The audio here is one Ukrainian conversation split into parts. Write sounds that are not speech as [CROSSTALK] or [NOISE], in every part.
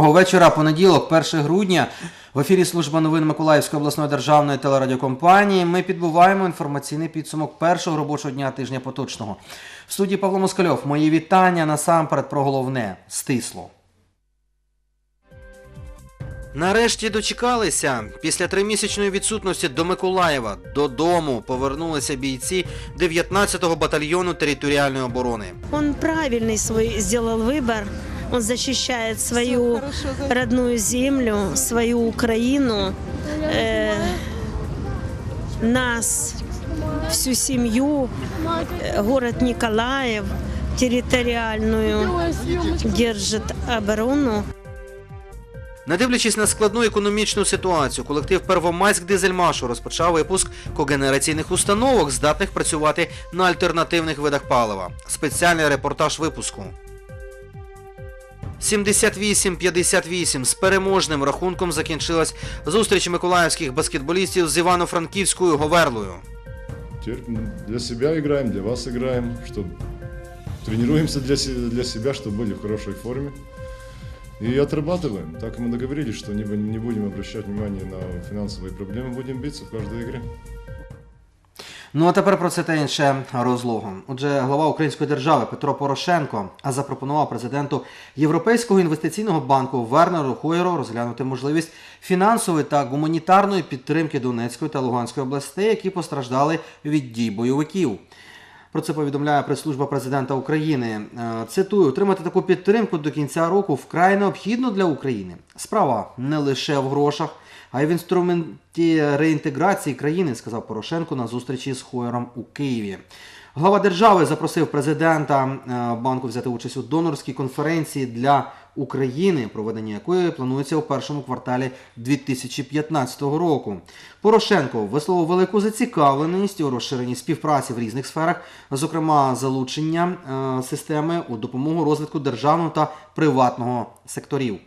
Доброго вечора. Понеділок, 1 грудня. В ефірі служба новин Миколаївської обласної державної телерадіокомпанії. Ми підбуваємо інформаційний підсумок першого робочого дня тижня поточного. В студії Павло Москальов. Мої вітання насамперед про головне стисло. Нарешті дочекалися. Після тримісячної відсутності до Миколаєва додому повернулися бійці 19-го батальйону територіальної оборони. Он правильный свой сделал выбор. Он защищает свою родную землю, свою Украину, э, нас, всю семью, э, город Николаев, территориальную держит оборону. Не дивлячись на складну економічну ситуацію, колектив Первомайськ Дизельмашу розпочав випуск когенераційних установок, здатних працювати на альтернативних видах палива. Спеціальний репортаж випуску. 78-58 з переможним рахунком закінчилась зустріч миколаївських баскетболістів з Івано-Франківською Говерлою. Теперь для себя играем, для вас играем, чтобы тренируемся для, се- для себя, чтобы были в хорошей форме. И отрабатываем. Так мы договорились, что не, бу- не будем обращать внимание на финансовые проблемы, будем биться в каждой игре. Ну а тепер про це та інше розлогом. Отже, глава Української держави Петро Порошенко запропонував президенту Європейського інвестиційного банку Вернеру Хойеру розглянути можливість фінансової та гуманітарної підтримки Донецької та Луганської областей, які постраждали від дій бойовиків. Про це повідомляє прес-служба президента України. Е, Цитую: отримати таку підтримку до кінця року вкрай необхідно для України. Справа не лише в грошах, а й в інструменті реінтеграції країни, сказав Порошенко на зустрічі з Хойером у Києві. Глава держави запросив президента е, банку взяти участь у донорській конференції для України, проведення якої планується у першому кварталі 2015 року. Порошенко висловив велику зацікавленість у розширенні співпраці в різних сферах, зокрема залучення е, системи у допомогу розвитку державного та приватного секторів.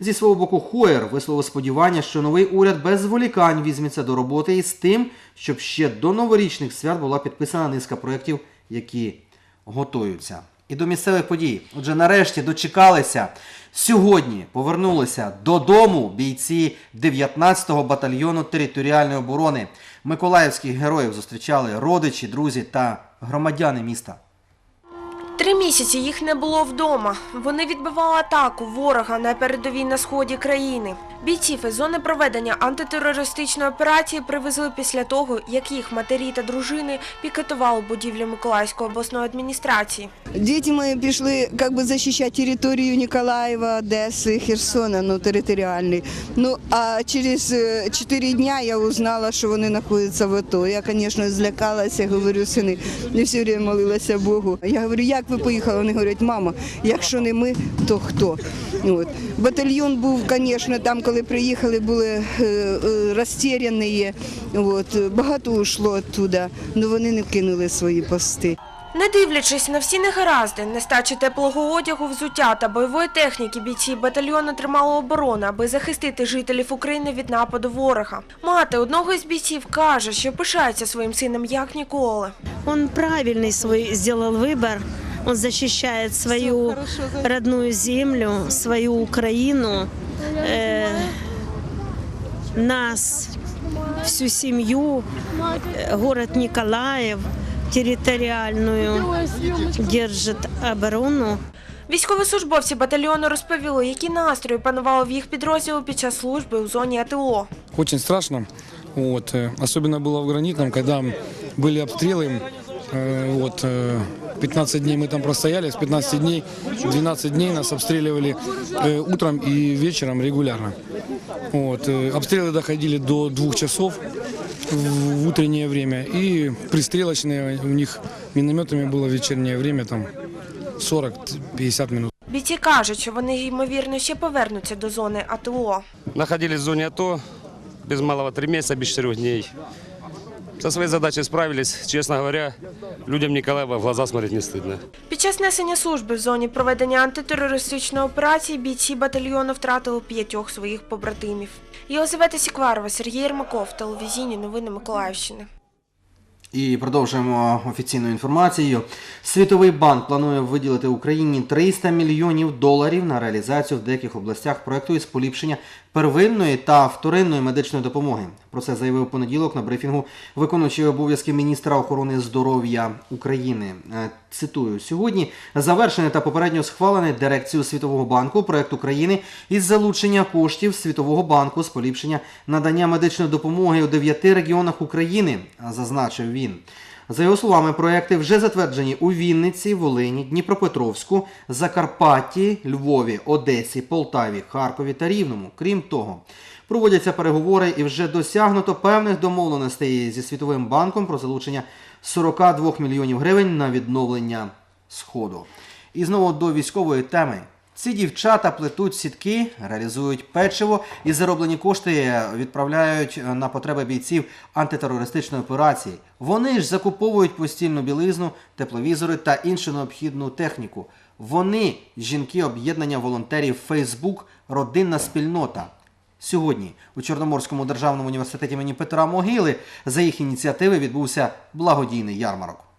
Зі свого боку, Хоєр висловив сподівання, що новий уряд без зволікань візьметься до роботи із тим, щоб ще до новорічних свят була підписана низка проєктів, які готуються. І до місцевих подій. Отже, нарешті дочекалися. Сьогодні повернулися додому бійці 19-го батальйону територіальної оборони. Миколаївських героїв зустрічали родичі, друзі та громадяни міста. Три місяці їх не було вдома. Вони відбивали атаку ворога на передовій на сході країни. Бійців із зони проведення антитерористичної операції привезли після того, як їх матері та дружини пікетували будівлю Миколаївської обласної адміністрації. Діти мої пішли как би захищати територію Ніколаєва, Одеси, Херсона, ну територіальний. Ну а через е, чотири дня я узнала, що вони знаходяться в АТО. Я, звісно, злякалася, говорю, сини, не все время молилася Богу. Я говорю, як ви поїхали? Вони говорять, мама, якщо не ми, то хто? От. Батальйон був, звісно, там, коли приїхали, були е, е, розтеряні. От. Багато ушло оттуда, але вони не кинули свої пости. Не дивлячись на всі негаразди, нестачу теплого одягу, взуття та бойової техніки, бійці батальйону тримали оборону, аби захистити жителів України від нападу ворога. Мати одного із бійців каже, що пишається своїм сином як ніколи. Он правильный свой сделал выбор. Он защищает свою родную землю, свою Украину, э, нас, всю семью, э, город Николаев, территориальную держит оборону. Військовослужбовці батальйону розповіли, які настрої панували в їх підрозділу під час служби у зоні АТО. Очень страшно. Вот. э, Особенно было в Гранитном, когда были обстрелы. Э, Вот, э, 15 дней мы там простояли, с 15 дней, 12 дней нас обстреливали э, утром и вечером регулярно. Вот. э, Обстрелы доходили до двух часов в утреннее время. И пристрелочные у них минометами было в вечернее время там 40-50 минут. Бійці кажуть, що вони ймовірно ще повернуться до зони АТО. Находились в зоне АТО без малого три месяца, без четырех дней. Со своей задачей справились. Честно говоря, людям Николаева в глаза смотреть не стыдно. Під час несення служби в зоні проведення антитерористичної операції бійці батальйону втратили п'ятьох своїх побратимів. Єлизавета Сікварова, Сергій Єрмаков, телевізійні новини Миколаївщини. І продовжуємо офіційну інформацією. Світовий банк планує виділити Україні 300 мільйонів доларів на реалізацію в деяких областях проекту із поліпшення первинної та вторинної медичної допомоги. Про це заявив понеділок на брифінгу виконуючий обов'язки міністра охорони здоров'я України. Е, Цитую: сьогодні завершений та попередньо схвалений дирекцією Світового банку проект України із залучення коштів Світового банку з поліпшення надання медичної допомоги у дев'яти регіонах України, зазначив він. За його словами, проекти вже затверджені у Вінниці, Волині, Дніпропетровську, Закарпатті, Львові, Одесі, Полтаві, Харкові та Рівному. Крім того, проводяться переговори і вже досягнуто певних домовленостей зі Світовим банком про залучення 42 мільйонів гривень на відновлення Сходу. І знову до військової теми. Ці дівчата плетуть сітки, реалізують печиво і зароблені кошти відправляють на потреби бійців антитерористичної операції. Вони ж закуповують постільну білизну, тепловізори та іншу необхідну техніку. Вони жінки об'єднання волонтерів Фейсбук Родинна спільнота. Сьогодні у Чорноморському державному університеті імені Петра Могили за їх ініціативи відбувся благодійний ярмарок.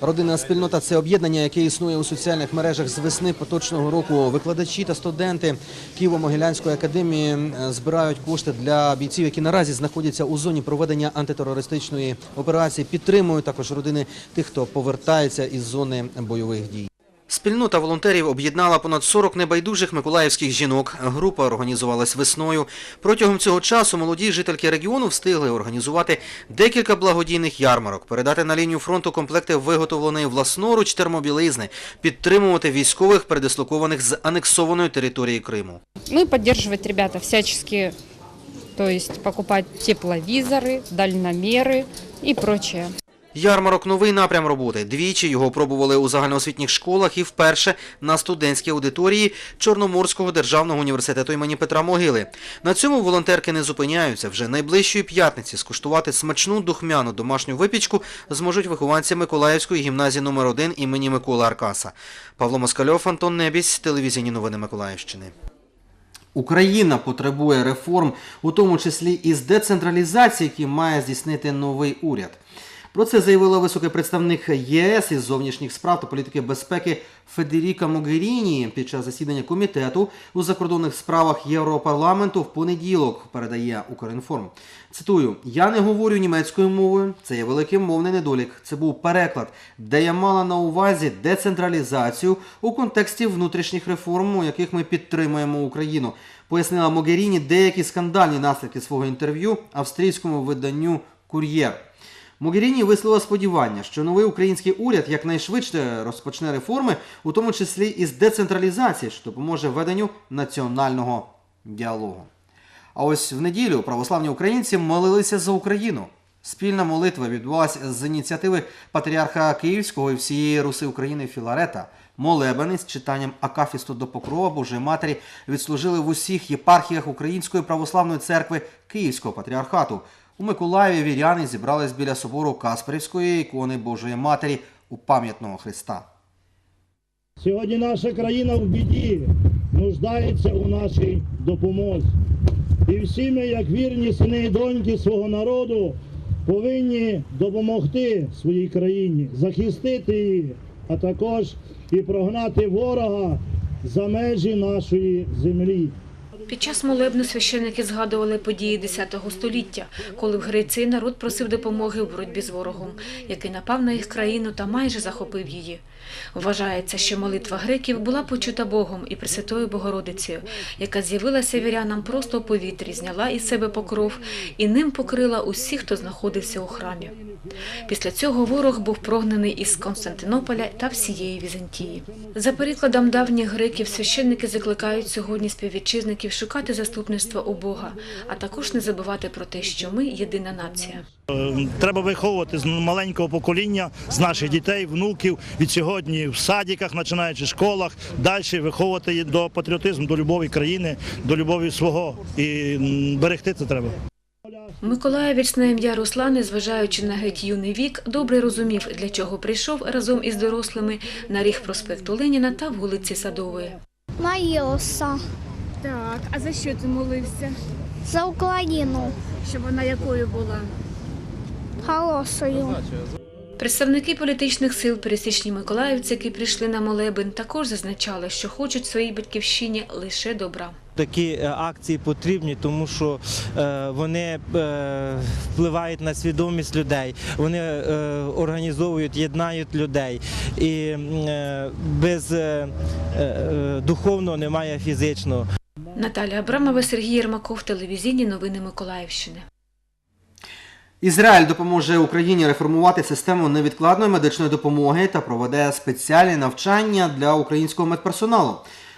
Родинна спільнота це об'єднання, яке існує у соціальних мережах з весни поточного року. Викладачі та студенти Києво-Могилянської академії е, збирають кошти для бійців, які наразі знаходяться у зоні проведення антитерористичної операції. Підтримують також родини тих, хто повертається із зони бойових дій. Спільнота волонтерів об'єднала понад 40 небайдужих миколаївських жінок. Група організувалась весною. Протягом цього часу молоді жительки регіону встигли організувати декілька благодійних ярмарок, передати на лінію фронту комплекти виготовленої власноруч термобілизни, підтримувати військових, передислокованих з анексованої території Криму. Ну и поддерживать ребята всячески, то есть покупать тепловизоры, дальномеры и прочее. Ярмарок – новий напрям роботи. Двічі його пробували у загальноосвітніх школах і вперше на студентській аудиторії Чорноморського державного університету імені Петра Могили. На цьому волонтерки не зупиняються. Вже найближчої п'ятниці скуштувати смачну духмяну домашню випічку зможуть вихованці Миколаївської гімназії номер 1 імені Миколи Аркаса. Павло Москальов, Антон Небісь, телевізійні новини Миколаївщини. Україна потребує реформ, у тому числі із децентралізації, які має здійснити новий уряд. Про це заявила високий представник ЄС із зовнішніх справ та політики безпеки Федеріка Могеріні під час засідання комітету у закордонних справах Європарламенту в понеділок, передає Укрінформ. Цитую: Я не говорю німецькою мовою, це є великий мовний недолік. Це був переклад, де я мала на увазі децентралізацію у контексті внутрішніх реформ, у яких ми підтримуємо Україну. Пояснила Могеріні деякі скандальні наслідки свого інтерв'ю австрійському виданню Кур'єр. Могеріні висловила сподівання, що новий український уряд якнайшвидше розпочне реформи, у тому числі із децентралізації, що допоможе веденню національного діалогу. А ось в неділю православні українці молилися за Україну. Спільна молитва відбулася з ініціативи патріарха Київського і всієї Руси України Філарета. Молебен із читанням Акафісту до Покрова Божої Матері відслужили в усіх єпархіях Української православної церкви Київського патріархату. У Миколаєві віряни зібрались біля собору Касперівської ікони Божої Матері у пам'ятного Христа. Сьогодні наша країна в біді, нуждається у нашій допомозі. І всі ми, як вірні сини і доньки свого народу, повинні допомогти своїй країні, захистити її, а також і прогнати ворога за межі нашої землі. Під час молебну священники згадували події X століття, коли в Греції народ просив допомоги у боротьбі з ворогом, який напав на їх країну та майже захопив її. Вважається, що молитва греків була почута Богом і Пресвятою Богородицею, яка з'явилася вірянам просто у повітрі, зняла із себе покров і ним покрила усіх, хто знаходився у храмі. Після цього ворог був прогнаний із Константинополя та всієї Візантії. За перекладом давніх греків священники закликають сьогодні співвітчизників шукати заступництва у Бога, а також не забувати про те, що ми єдина нація. Е, Треба виховувати з маленького покоління, з наших дітей, внуків від сьогодні в садиках, починаючи в школах, далі виховувати до патріотизму, до любові країни, до любові свого. І берегти це треба. Миколаєвець на ім'я Руслан, незважаючи на геть юний вік, добре розумів, для чого прийшов разом із дорослими на ріг проспекту Леніна та вулиці Садової. Молился Так, а за що ти молився? за Україну, Щоб вона якою була? Галосою. Представники політичних сил пересічні миколаївці, які прийшли на молебен, також зазначали, що хочуть своїй батьківщині лише добра. Такі е, акції потрібні, тому що е, вони е, впливають на свідомість людей, вони організовують, єднають людей. І без духовного немає фізичного. Наталя Абрамова, Сергій Єрмаков, телевізійні новини Миколаївщини. Ізраїль допоможе Україні реформувати систему невідкладної медичної допомоги та проведе спеціальні навчання для українського медперсоналу.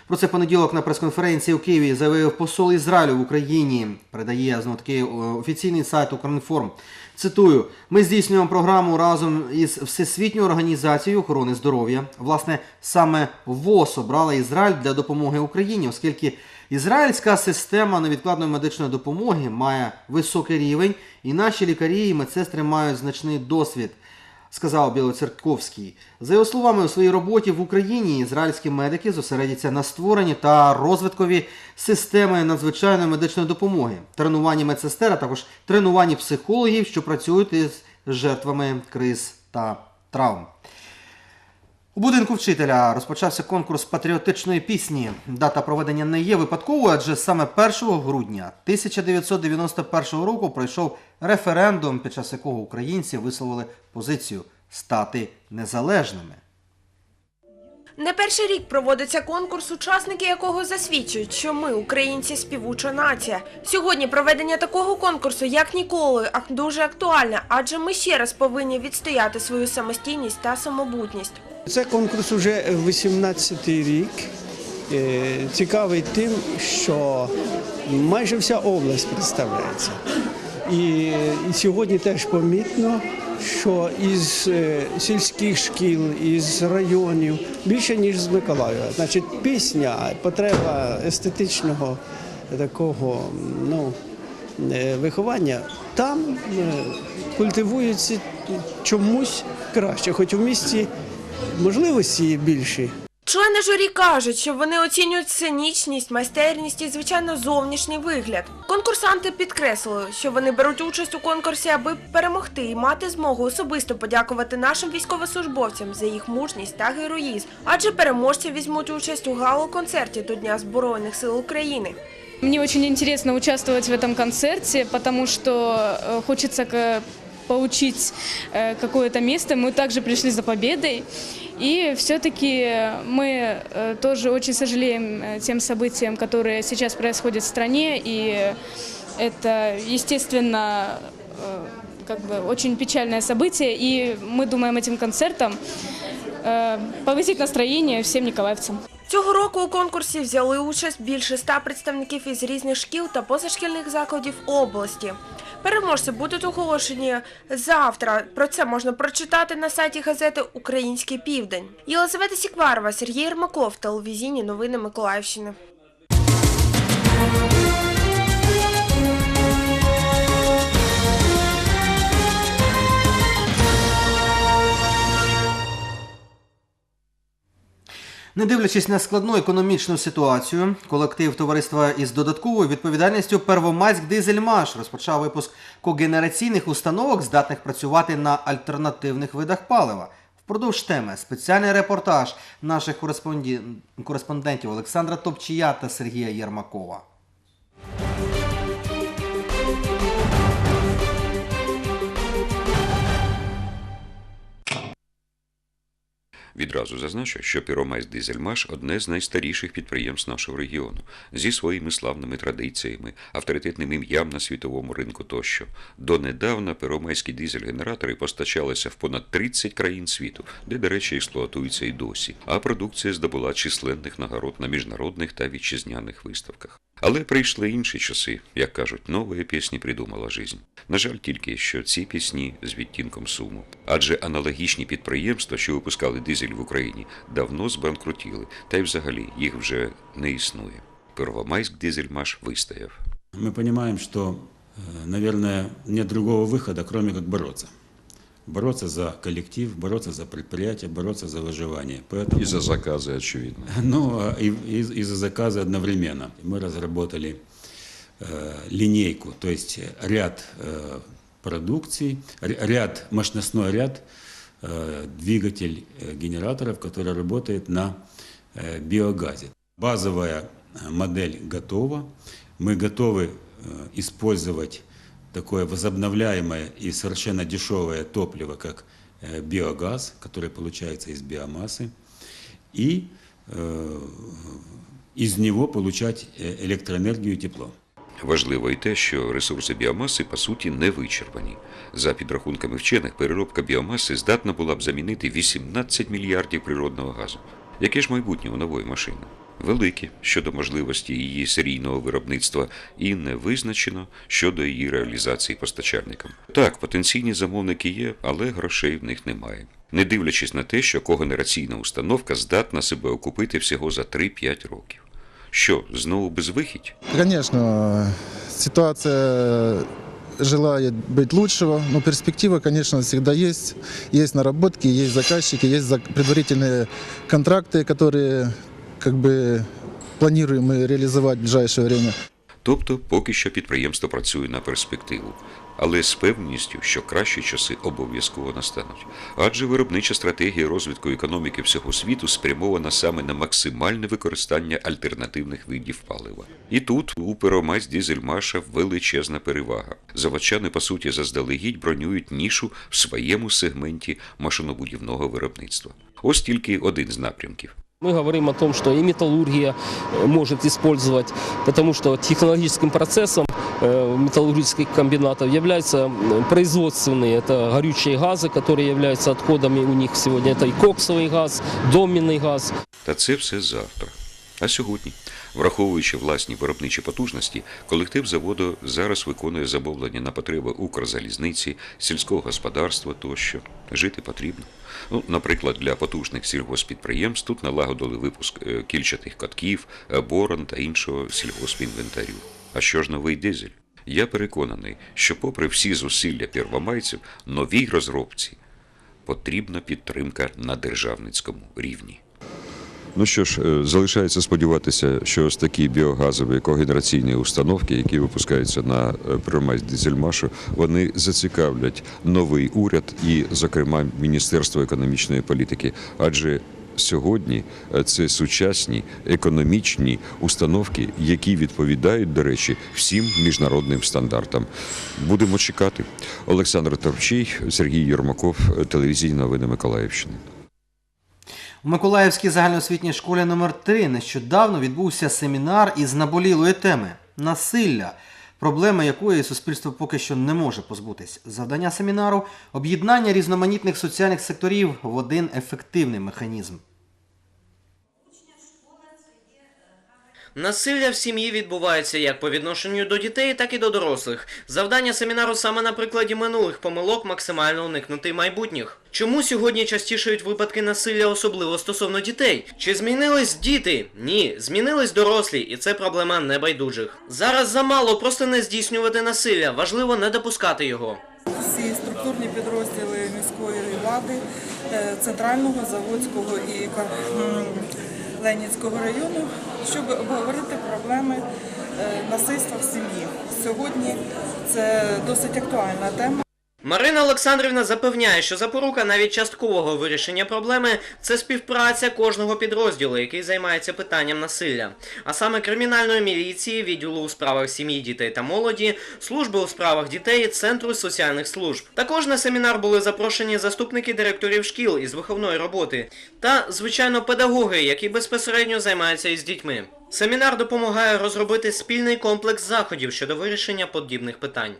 Про це понеділок на прес-конференції у Києві заявив посол Ізраїлю в Україні. Передає знову е, офіційний сайт Укрінформ. Цитую: ми здійснюємо програму разом із Всесвітньою організацією охорони здоров'я. Власне, саме ВОЗ обрала Ізраїль для допомоги Україні, оскільки ізраїльська система невідкладної медичної допомоги має високий рівень, і наші лікарі і медсестри мають значний досвід сказав Білоцерковський. За його словами, у своїй роботі в Україні ізраїльські медики зосередяться на створенні та розвиткові системи надзвичайної медичної допомоги, тренуванні медсестер, а також тренуванні психологів, що працюють із жертвами криз та травм. У будинку вчителя розпочався конкурс патріотичної пісні. Дата проведення не є випадковою, адже саме 1 грудня 1991 року пройшов референдум, під час якого українці висловили позицію стати незалежними. Не перший рік проводиться конкурс, учасники якого засвідчують, що ми, українці, співуча нація. Сьогодні проведення такого конкурсу як ніколи дуже актуальне, адже ми ще раз повинні відстояти свою самостійність та самобутність. Це конкурс уже 18-й рік. Е, Цікавий тим, що майже вся область представляється. І сьогодні теж помітно, що із е, сільських шкіл, із районів більше, ніж з Миколаєва. Значить, пісня, потреба естетичного такого ну, е, виховання там е, культивується чомусь краще, хоч у місті можливості є більші. Члени журі кажуть, що вони оцінюють сценічність, майстерність і, звичайно, зовнішній вигляд. Конкурсанти підкреслили, що вони беруть участь у конкурсі, аби перемогти і мати змогу особисто подякувати нашим військовослужбовцям за їх мужність та героїзм. Адже переможці візьмуть участь у гало-концерті до Дня Збройних сил України. Мне очень интересно участвовать в этом концерте, потому что э, хочется к- получить э, какое-то место. Мы также пришли за победой. И все-таки мы э, тоже очень сожалеем э, тем событиям, которые сейчас происходят в стране. И это, естественно, э, как бы очень печальное событие. И мы думаем этим концертом э, повысить настроение всем николаевцам. Цього року у конкурсі взяли участь більше ста представників із різних шкіл та позашкільних закладів області. Переможці будуть оголошені завтра. Про це можна прочитати на сайті газети Український Південь. Єлизавета Сікварова, Сергій Ермаков, телевізійні новини Миколаївщини. Не дивлячись на складну економічну ситуацію, колектив товариства із додатковою відповідальністю Первомайськ Дизельмаш розпочав випуск когенераційних установок, здатних працювати на альтернативних видах палива. Впродовж теми спеціальний репортаж наших кореспондентів Олександра Топчія та Сергія Єрмакова. Відразу зазначу, що Піромайс Дизельмаш одне з найстаріших підприємств нашого регіону зі своїми славними традиціями, авторитетним ім'ям на світовому ринку тощо. Донедавна піромайські дизель-генератори постачалися в понад 30 країн світу, де, до речі, експлуатуються і досі. А продукція здобула численних нагород на міжнародних та вітчизняних виставках. Але прийшли інші часи, як кажуть, нової пісні придумала жизнь. На жаль, тільки що ці пісні з відтінком суму. Адже аналогічні підприємства, що випускали дизель в Україні, давно збанкрутіли, та й взагалі їх вже не існує. Первомайськ дизельмаш вистояв. Мы понимаем, что, э, наверное, нет другого выхода, кроме как Бороться. За коллектив, бороться за предприятие, бороться за выживание. Поэтому... И за заказы, очевидно. [LAUGHS] Ну, а и, и- и за заказы одновременно. Мы разработали э, линейку, то есть ряд э, продукции, р- ряд, мощностной ряд э, двигатель э, генераторов, который работает на э, биогазе. Базовая э, модель готова. Мы готовы э, использовать такое возобновляемое и совершенно дешевое топливо, как э, биогаз, который получается из биомассы, и э, из него получать э, электроэнергию и тепло. Важливо і те, що ресурси біомаси по суті не вичерпані. За підрахунками вчених, переробка біомаси здатна була б замінити 18 мільярдів природного газу. Яке ж майбутнє у нової машини? Велике щодо можливості її серійного виробництва і не визначено щодо її реалізації постачальникам. Так, потенційні замовники є, але грошей в них немає. Не дивлячись на те, що когенераційна установка здатна себе окупити всього за 3-5 років. Що, знову безвихідь? Конечно, ситуация желает быть лучшего, но перспектива, конечно, всегда есть. Есть наработки, есть заказчики, есть зак- предварительные контракты, которые как бы планируем мы реализовать в ближайшее время. Тобто, поки що підприємство працює на перспективу, але з певністю, що кращі часи обов'язково настануть. Адже виробнича стратегія розвитку економіки всього світу спрямована саме на максимальне використання альтернативних видів палива. І тут у Первомайськ Дізельмаша величезна перевага. Заводчани, по суті, заздалегідь бронюють нішу в своєму сегменті машинобудівного виробництва. Ось тільки один з напрямків. Мы говорим о том, что и металлургия э, может использовать, потому что технологическим процессом э, металлургических комбинатов являются м, производственные, это горючие газы, которые являются отходами у них сегодня, это и коксовый газ, доменный газ. Та це все завтра. А сьогодні, враховуючи власні виробничі потужності, колектив заводу зараз виконує замовлення на потреби Укрзалізниці, сільського господарства тощо. Жити потрібно. Ну, наприклад, для потужних сільгоспідприємств тут налагодили випуск е, кільчатих катків, борон та іншого сільгоспінвентарю. А що ж новий дизель? Я переконаний, що попри всі зусилля первомайців, новій розробці потрібна підтримка на державницькому рівні. Ну що ж, е, залишається сподіватися, що ось такі біогазові когенераційні установки, які випускаються на е, Первомайськ Дизельмашу, вони зацікавлять новий уряд і, зокрема, Міністерство економічної політики. Адже сьогодні е, це сучасні економічні установки, які відповідають, до речі, всім міжнародним стандартам. Будемо чекати. Олександр Товчий, Сергій Єрмаков, телевізійні новини Миколаївщини. У Миколаївській загальноосвітній школі номер 3 нещодавно відбувся семінар із наболілої теми насилля, проблеми якої суспільство поки що не може позбутись. Завдання семінару об'єднання різноманітних соціальних секторів в один ефективний механізм. Насилля в сім'ї відбувається як по відношенню до дітей, так і до дорослих. Завдання семінару саме на прикладі минулих помилок максимально уникнути майбутніх. Чому сьогодні частішають випадки насилля, особливо стосовно дітей? Чи змінились діти? Ні, змінились дорослі, і це проблема небайдужих. Зараз замало просто не здійснювати насилля, важливо не допускати його. всі структурні підрозділи міської влади, е, центрального, заводського і Ленінського району, щоб обговорити проблеми е, насильства в сім'ї. Сьогодні це досить актуальна тема. Марина Олександрівна запевняє, що запорука навіть часткового вирішення проблеми це співпраця кожного підрозділу, який займається питанням насилля, а саме кримінальної міліції, відділу у справах сім'ї, дітей та молоді, служби у справах дітей, центру соціальних служб. Також на семінар були запрошені заступники директорів шкіл із виховної роботи та, звичайно, педагоги, які безпосередньо займаються із дітьми. Семінар допомагає розробити спільний комплекс заходів щодо вирішення подібних питань.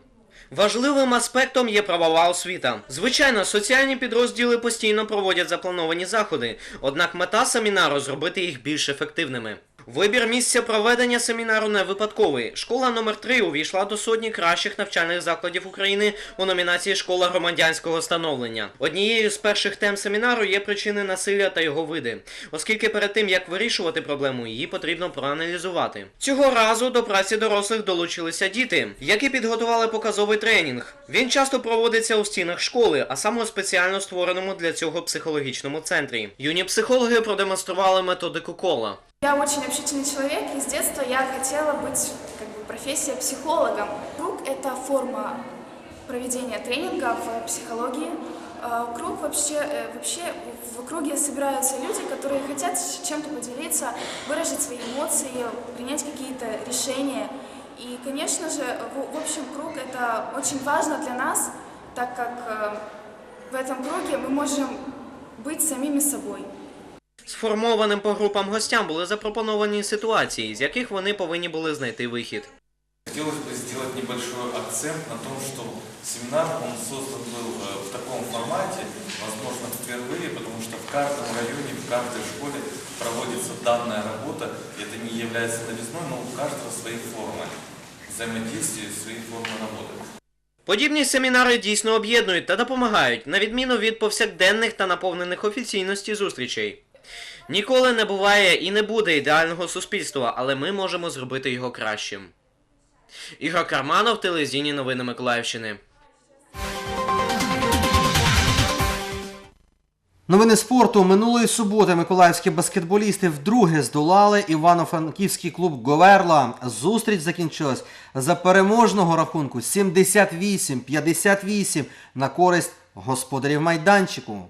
Важливим аспектом є правова освіта. Звичайно, соціальні підрозділи постійно проводять заплановані заходи, однак мета семінару зробити їх більш ефективними. Вибір місця проведення семінару не випадковий. Школа номер 3 увійшла до сотні кращих навчальних закладів України у номінації Школа громадянського становлення. Однією з перших тем семінару є причини насилля та його види, оскільки перед тим як вирішувати проблему, її потрібно проаналізувати. Цього разу до праці дорослих долучилися діти, які підготували показовий тренінг. Він часто проводиться у стінах школи, а саме у спеціально створеному для цього психологічному центрі. Юні психологи продемонстрували методику кола. Я очень общительный человек, и с детства я хотела быть как бы, профессия психологом. Друг – это форма проведения тренинга в психологии. Э, Круг вообще, э, вообще в круге собираются люди, которые хотят чем-то поделиться, выразить свои эмоции, принять какие-то решения. И, конечно же, в, в общем, круг это очень важно для нас, так как э, в этом круге мы можем быть самими собой. Сформованим по групам гостям були запропоновані ситуації, з яких вони повинні були знайти вихід. Хотелось бы сделать небольшой акцент на том, что семинар, он создан был э, в таком формате, возможно, впервые, потому что в каждом районе, в каждой школе проводится данная работа, и это не является новизной, но у каждого свои формы взаимодействия, свои формы работы. Подібні семінари дійсно об'єднують та допомагають, на відміну від повсякденних та наповнених офіційності зустрічей. Ніколи не буває і не буде ідеального суспільства, але ми можемо зробити його кращим. Ігор Карманов, телевізійні новини Миколаївщини. Новини спорту минулої суботи миколаївські баскетболісти вдруге здолали івано-франківський клуб Говерла. Зустріч закінчилась за переможного рахунку 78-58 на користь господарів майданчику.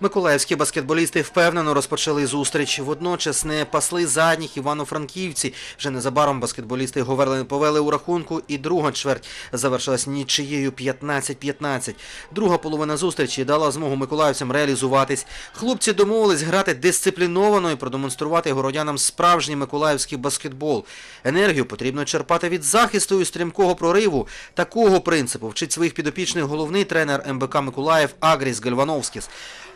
Миколаївські баскетболісти впевнено розпочали зустріч. Водночас не пасли задніх івано-франківці. Вже незабаром баскетболісти Говерлини повели у рахунку, і друга чверть завершилась нічиєю 15-15. Друга половина зустрічі дала змогу миколаївцям реалізуватись. Хлопці домовились грати дисципліновано і продемонструвати городянам справжній миколаївський баскетбол. Енергію потрібно черпати від захисту і стрімкого прориву. Такого принципу вчить своїх підопічних головний тренер МБК Миколаїв Агріс Гальвановськіс.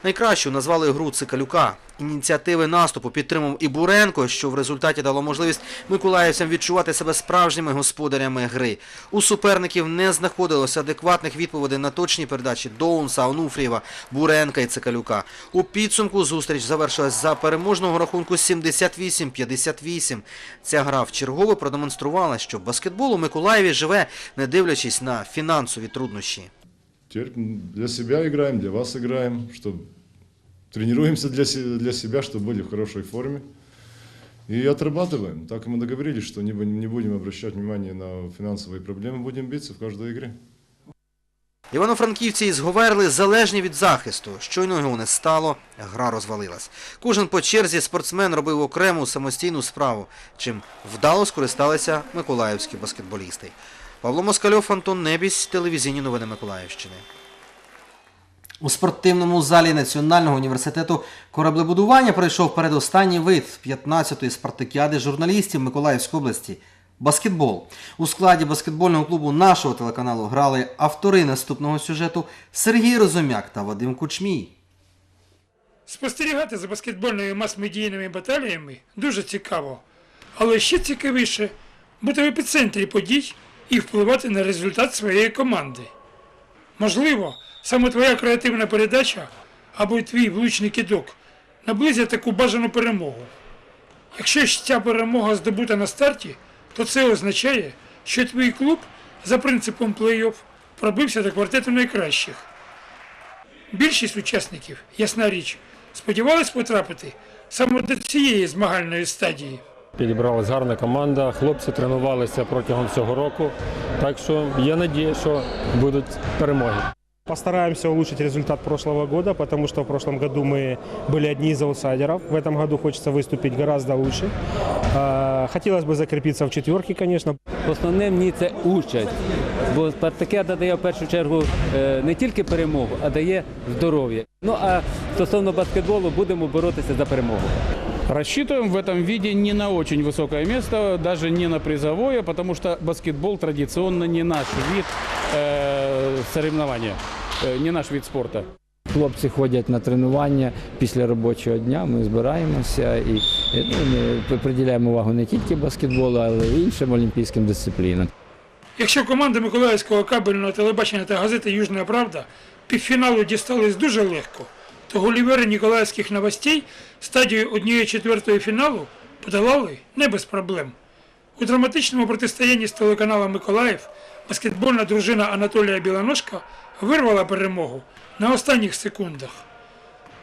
Найкращою назвали гру Цикалюка. Ініціативи наступу підтримав і Буренко, що в результаті дало можливість миколаївцям відчувати себе справжніми господарями гри. У суперників не знаходилося адекватних відповідей на точні передачі Доунса, Онуфрієва, Буренка і Цикалюка. У підсумку зустріч завершилась за переможного рахунку 78-58. Ця гра вчергове продемонструвала, що баскетбол у Миколаєві живе, не дивлячись на фінансові труднощі. Теперь для себя играем, для вас играем, чтобы тренируемся для, се- для себя, чтобы были в хорошей форме. И отрабатываем. Так мы договорились, что не, бу- не будем обращать внимание на финансовые проблемы, будем биться в каждой игре. Івано-франківці із Говерли залежні від захисту. Щойно його не стало, гра розвалилась. Кожен по черзі спортсмен робив окрему самостійну справу, чим вдало скористалися миколаївські баскетболісти. Павло Москальов, Антон Небісь, телевізійні новини Миколаївщини. У спортивному залі Національного університету кораблебудування пройшов передостанній вид 15-ї спартакіади журналістів Миколаївської області баскетбол. У складі баскетбольного клубу нашого телеканалу грали автори наступного сюжету Сергій Розумяк та Вадим Кучмій. Спостерігати за баскетбольними мас-медійними баталіями дуже цікаво, але ще цікавіше бути в епіцентрі подій і впливати на результат своєї команди. Можливо, саме твоя креативна передача або твій влучний кидок наблизять таку бажану перемогу. Якщо ж ця перемога здобута на старті, то це означає, що твій клуб за принципом плей-офф пробився до квартету найкращих. Більшість учасників, ясна річ, сподівались потрапити саме до цієї змагальної стадії. Підібралась гарна команда, хлопці тренувалися протягом всього року. Так що є надія, що будуть перемоги. Постараемся улучшить результат прошлого года, потому что в прошлом году мы были одни из аутсайдеров. В этом году хочется выступить гораздо лучше. А, Хотелось бы закрепиться в четверке, конечно. Основне мені це участь, бо спартакіада дає в першу чергу е, не тільки перемогу, а дає здоров'я. Ну а стосовно баскетболу будемо боротися за перемогу. Рассчитываем в этом виде не на очень высокое место, даже не на призовое, потому что баскетбол традиционно не наш вид э, соревнования, э, не наш вид спорта. Хлопці ходять на тренування після робочого дня. Ми збираємося і е, ну, ми приділяємо увагу не тільки баскетболу, але й іншим олімпійським дисциплінам. Якщо команда Миколаївського кабельного телебачення та газети Южна Правда півфіналу дістались дуже легко, то голівери Ніколаївських новостей стадію однієї четвертої фіналу подолали не без проблем. У драматичному протистоянні з телеканалом Миколаїв баскетбольна дружина Анатолія Білоножка вирвала перемогу на останніх секундах.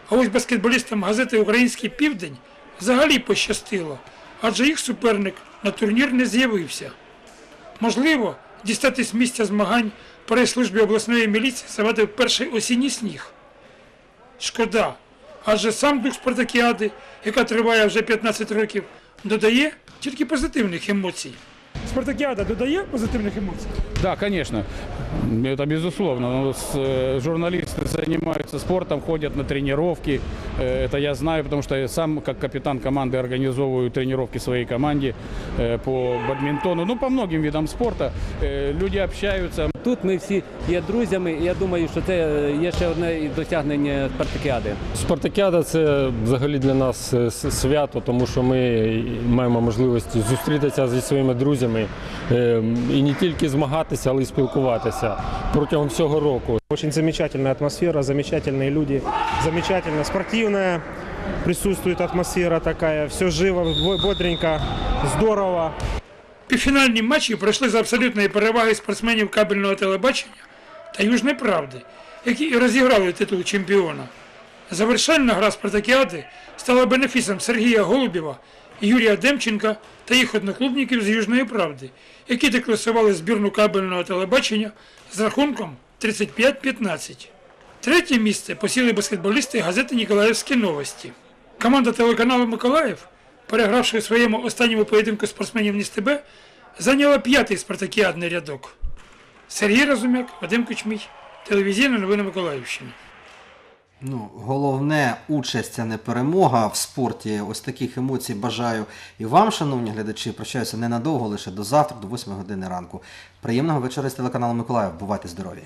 А ось баскетболістам газети Український південь взагалі пощастило, адже їх суперник на турнір не з'явився. Можливо, дістатись місця змагань прес-службі обласної міліції завадив перший осінній сніг Шкода, адже сам дух спартакіади, яка триває вже 15 років, додає тільки позитивних емоцій. Спартакіада додає позитивних емоцій? Да, конечно. Это безусловно. Ну, с- э, журналисты занимаются спортом, ходят на тренировки. Э, Это я знаю, потому что я сам, как капитан команды, организовываю тренировки своей команде э, по бадминтону, ну, по многим видам спорта. Э, Люди общаются. Тут ми всі є друзями, і я думаю, що це є ще одне досягнення спартакіади. Спартакіада це взагалі для нас е, свято, тому що ми маємо можливість зустрітися зі своїми друзями е, і не тільки змагатися, але й спілкуватися протягом всього року. Очень замечательная атмосфера, замечательные люди, замечательно спортивная присутствует атмосфера такая, все живо, бо- бодренько, здорово. Півфінальні матчі пройшли за абсолютної переваги спортсменів кабельного телебачення та Южної Правди, які і розіграли титул чемпіона. Завершальна гра спартакіади стала бенефісом Сергія Голубєва, Юрія Демченка та їх одноклубників з Южної Правди, які декласували збірну кабельного телебачення з рахунком 35-15. Третє місце посіли баскетболісти газети Ніколаївські новості. Команда телеканалу Миколаїв, перегравши у своєму останньому поєдинку спортсменів Ністебе, зайняла п'ятий спартакіадний рядок. Сергій Разумяк, Вадим Кучмій, телевізійна новина Миколаївщини. Ну, головне участь, а не перемога в спорті. Ось таких емоцій бажаю і вам, шановні глядачі. Прощаюся ненадовго, лише до завтра, до 8 години ранку. Приємного вечора з телеканалу Миколаїв. Бувайте здорові!